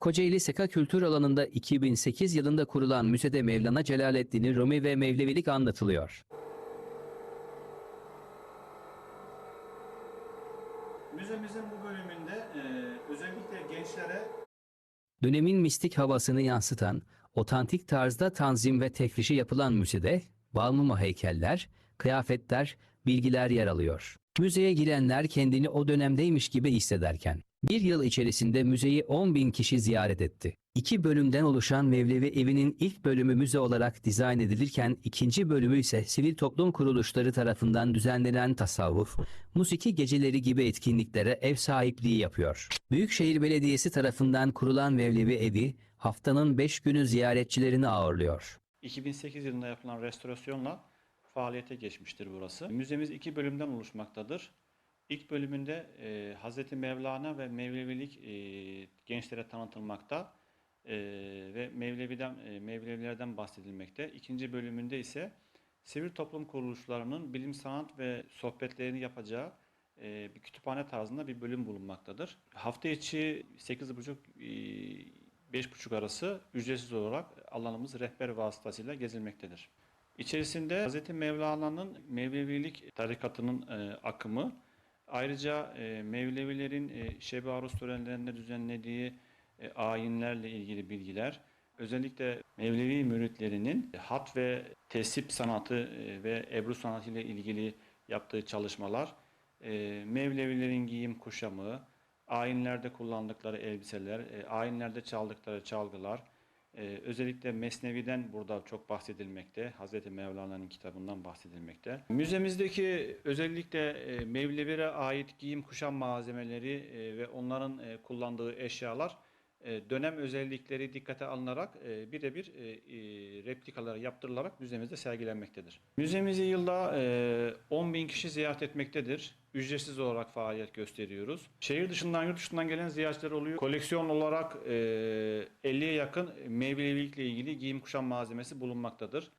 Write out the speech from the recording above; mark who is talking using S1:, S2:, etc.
S1: Kocaeli Seka Kültür Alanı'nda 2008 yılında kurulan müzede Mevlana Celaleddin Rumi ve Mevlevilik anlatılıyor.
S2: Müzemizin bu bölümünde e, özellikle gençlere
S1: Dönemin mistik havasını yansıtan, otantik tarzda tanzim ve tefrişi yapılan müzede balmumu heykeller, kıyafetler, bilgiler yer alıyor. Müzeye girenler kendini o dönemdeymiş gibi hissederken, bir yıl içerisinde müzeyi 10 bin kişi ziyaret etti. İki bölümden oluşan Mevlevi Evi'nin ilk bölümü müze olarak dizayn edilirken ikinci bölümü ise sivil toplum kuruluşları tarafından düzenlenen tasavvuf, musiki geceleri gibi etkinliklere ev sahipliği yapıyor. Büyükşehir Belediyesi tarafından kurulan Mevlevi Evi haftanın 5 günü ziyaretçilerini ağırlıyor.
S2: 2008 yılında yapılan restorasyonla faaliyete geçmiştir burası. Müzemiz iki bölümden oluşmaktadır. İlk bölümünde e, Hz. Mevlana ve Mevlevilik e, gençlere tanıtılmakta e, ve Mevlevi'den, e, Mevlevilerden bahsedilmekte. İkinci bölümünde ise sivil toplum kuruluşlarının bilim, sanat ve sohbetlerini yapacağı e, bir kütüphane tarzında bir bölüm bulunmaktadır. Hafta içi 8.30 e, 5.30 arası ücretsiz olarak alanımız rehber vasıtasıyla gezilmektedir. İçerisinde Hz. Mevlana'nın Mevlevilik tarikatının e, akımı, ayrıca e, Mevlevilerin e, Şebi Aruz törenlerinde düzenlediği e, ayinlerle ilgili bilgiler, özellikle Mevlevi müritlerinin hat ve tesip sanatı e, ve ebru sanatı ile ilgili yaptığı çalışmalar, e, Mevlevilerin giyim kuşamı, ayinlerde kullandıkları elbiseler, e, ayinlerde çaldıkları çalgılar, e, özellikle Mesnevi'den burada çok bahsedilmekte. Hz. Mevlana'nın kitabından bahsedilmekte. Müzemizdeki özellikle e, Mevlevilere ait giyim kuşam malzemeleri e, ve onların e, kullandığı eşyalar dönem özellikleri dikkate alınarak e, birebir e, e, replikalar yaptırılarak müzemizde sergilenmektedir. Müzemizi yılda e, 10 bin kişi ziyaret etmektedir. Ücretsiz olarak faaliyet gösteriyoruz. Şehir dışından, yurt dışından gelen ziyaretçiler oluyor. Koleksiyon olarak e, 50'ye yakın Mevlevilikle ilgili giyim kuşam malzemesi bulunmaktadır.